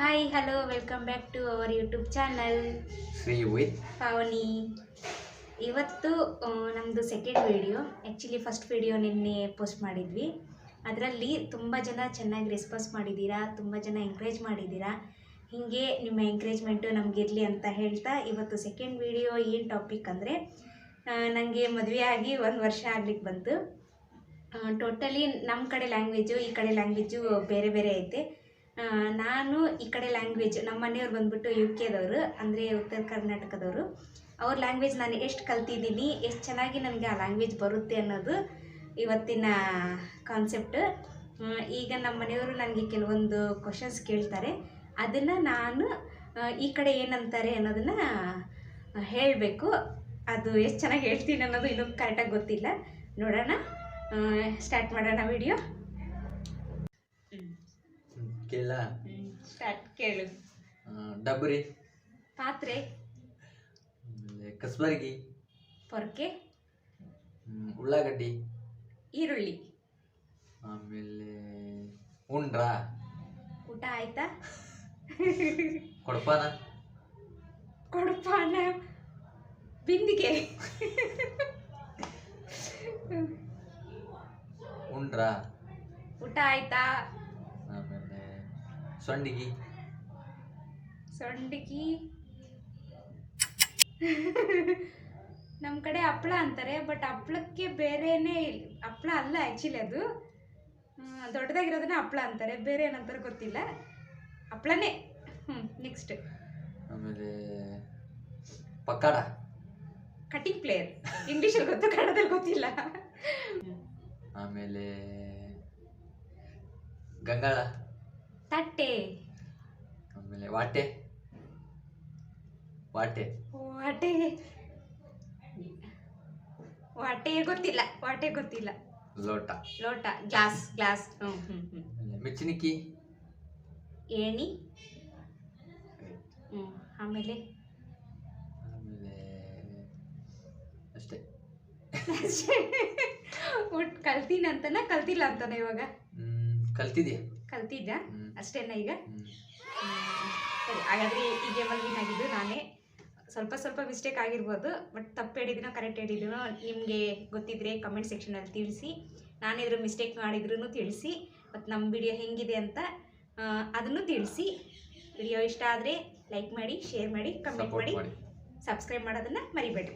Hi hello welcome back to our YouTube channel Shri with Pavani ಇವತ್ತು ನಮ್ಮದು second video actually first video ನಿನ್ನೆ post ಮಾಡಿದ್ವಿ. ಅದರಲ್ಲಿ ತುಂಬ ಜನ ಚೆನ್ನಾಗಿ ರೆಸ್ಪಾನ್ಸ್ ಮಾಡಿದ್ದೀರಾ ತುಂಬ ಜನ ಎಂಕರೇಜ್ ಮಾಡಿದ್ದೀರಾ ಹೀಗೆ ನಿಮ್ಮ ಎಂಕರೇಜ್ಮೆಂಟು ನಮಗಿರಲಿ ಅಂತ ಹೇಳ್ತಾ ಇವತ್ತು ಸೆಕೆಂಡ್ ವಿಡಿಯೋ ಏನು ಟಾಪಿಕ್ ಅಂದರೆ ನನಗೆ ಮದುವೆ ಆಗಿ ಒಂದು ವರ್ಷ ಆಗ್ಲಿಕ್ಕೆ ಬಂತು. ಟೋಟಲಿ ನಮ್ಮ ಕಡೆ ಲ್ಯಾಂಗ್ವೇಜು ಈ ಕಡೆ ಲ್ಯಾಂಗ್ವೇಜು ಬೇರೆ ಬೇರೆ ಐತೆ. ನಾನು ಈ ಕಡೆ ಲ್ಯಾಂಗ್ವೇಜ್ ನಮ್ಮ ಮನೆಯವ್ರು ಬಂದ್ಬಿಟ್ಟು ಯು ಕೆದವರು ಅಂದರೆ ಉತ್ತರ ಕರ್ನಾಟಕದವರು. ಅವ್ರ ಲ್ಯಾಂಗ್ವೇಜ್ ನಾನು ಎಷ್ಟು ಕಲ್ತಿದ್ದೀನಿ, ಎಷ್ಟು ಚೆನ್ನಾಗಿ ನನಗೆ ಆ ಲ್ಯಾಂಗ್ವೇಜ್ ಬರುತ್ತೆ ಅನ್ನೋದು ಇವತ್ತಿನ ಕಾನ್ಸೆಪ್ಟ್ ಈಗ ನಮ್ಮ ಮನೆಯವರು ನನಗೆ ಕೆಲವೊಂದು ಕ್ವಶನ್ಸ್ ಕೇಳ್ತಾರೆ. ಅದನ್ನು ನಾನು ಈ ಕಡೆ ಏನಂತಾರೆ ಅನ್ನೋದನ್ನು ಹೇಳಬೇಕು. ಅದು ಎಷ್ಟು ಚೆನ್ನಾಗಿ ಹೇಳ್ತೀನಿ ಅನ್ನೋದು ಇನ್ನೂ ಕರೆಕ್ಟಾಗಿ ಗೊತ್ತಿಲ್ಲ. ನೋಡೋಣ. ಸ್ಟಾರ್ಟ್ ಮಾಡೋಣ ವಿಡಿಯೋ ಕೇಳ. ಸ್ಟಾರ್ಟ್ ಕೇಳು. ಡಬ್ರಿ. ಪಾತ್ರೆ. ಕಸ್ಬರ್ಗಿ. ಪೊರ್ಕೆ. ಉಳ್ಳಾಗಡ್ಡಿ. ಈರುಳ್ಳಿ. ಆಮೇಲೆ ಉಂಡ್ರ. ಊಟ ಆಯ್ತಾ? ಕೊಡಪಾನ? ಕೊಡಪಾನ? ಬಿಂದಿಗೆ. ಉಂಡ್ರ. ಊಟ ಆಯ್ತಾ? ಸೊಂಡಿಗಿ. ಸೊಂಡಿಗಿ. ನಮ್ಮ ಕಡೆ ಹಪ್ಳ ಅಂತಾರೆ ಬಟ್ ಹಪ್ಳಕ್ಕೆ ಬೇರೆನೇ ಇಲ್ಲ. ಹಪ್ಳ ಅಲ್ಲ ಆ್ಯಕ್ಚುಲಿ ಅದು. ದೊಡ್ಡದಾಗಿರೋದನ್ನ ಹಪ್ಳ ಅಂತಾರೆ. ಬೇರೆ ಏನಂತಾರೆ ಗೊತ್ತಿಲ್ಲ. ಹಪ್ಳನೇ. ಹ್ಞೂ ನೆಕ್ಸ್ಟ್ ಆಮೇಲೆ ಪಕ್ಕಾಡ ಕಟಿಂಗ್ ಪ್ಲೇಯರ್ ಇಂಗ್ಲೀಷಲ್ಲಿ ಗೊತ್ತು ಕನ್ನಡದಲ್ಲಿ ಗೊತ್ತಿಲ್ಲ. ಆಮೇಲೆ ಗಂಗಾಳ. ತಟ್ಟೆ. ಆಮೇಲೆ ವಾಟೆ. ವಾಟೆ. ವಾಟೆ. ವಾಟೆ ಗೊತ್ತಿಲ್ಲ ವಾಟೆ ಗೊತ್ತಿಲ್ಲ. ಲೋಟ. ಲೋಟ ಗ್ಲಾಸ್ ಗ್ಲಾಸ್. ಆಮೇಲೆ ಏಣಿ. ಆಮೇಲೆ? ಆಮೇಲೆ ಅಷ್ಟೇ. ಒಟ್ಟು ಕಲ್ತೀನಿ ಅಂತನ ಕಲ್ತಿಲ್ಲ ಅಂತಾನೆ ಇವಾಗ? ಕಲ್ತಿದ್ಯಾ? ಕಲ್ತಿದ್ದ. ಅಷ್ಟೇನ ಈಗ. ಸರಿ. ಹಾಗಾದ್ರೆ ಈ ಗೇಮಲ್ಲಿ ವಿನ್ ಆಗಿದ್ದು ನಾನೇ ಸ್ವಲ್ಪ ಸ್ವಲ್ಪ ಮಿಸ್ಟೇಕ್ ಆಗಿರ್ಬೋದು ಬಟ್ ತಪ್ಪು ಹೇಳಿದ್ದೀನೋ ಕರೆಕ್ಟ್ ಹೇಳಿದ್ದೀನೋ ನಿಮಗೆ ಗೊತ್ತಿದ್ರೆ ಕಮೆಂಟ್ ಸೆಕ್ಷನಲ್ಲಿ ತಿಳಿಸಿ. ನಾನಿದ್ರ ಮಿಸ್ಟೇಕ್ ಮಾಡಿದ್ರು ತಿಳಿಸಿ ಮತ್ತು ನಮ್ಮ ವಿಡಿಯೋ ಹೆಂಗಿದೆ ಅಂತ ಅದನ್ನು ತಿಳಿಸಿ. ವಿಡಿಯೋ ಇಷ್ಟ ಆದರೆ ಲೈಕ್ ಮಾಡಿ ಶೇರ್ ಮಾಡಿ ಕಮೆಂಟ್ ಮಾಡಿ. ಮಾಡಿ. ಸಬ್ಸ್ಕ್ರೈಬ್ ಮಾಡೋದನ್ನು ಮರಿಬೇಡಿ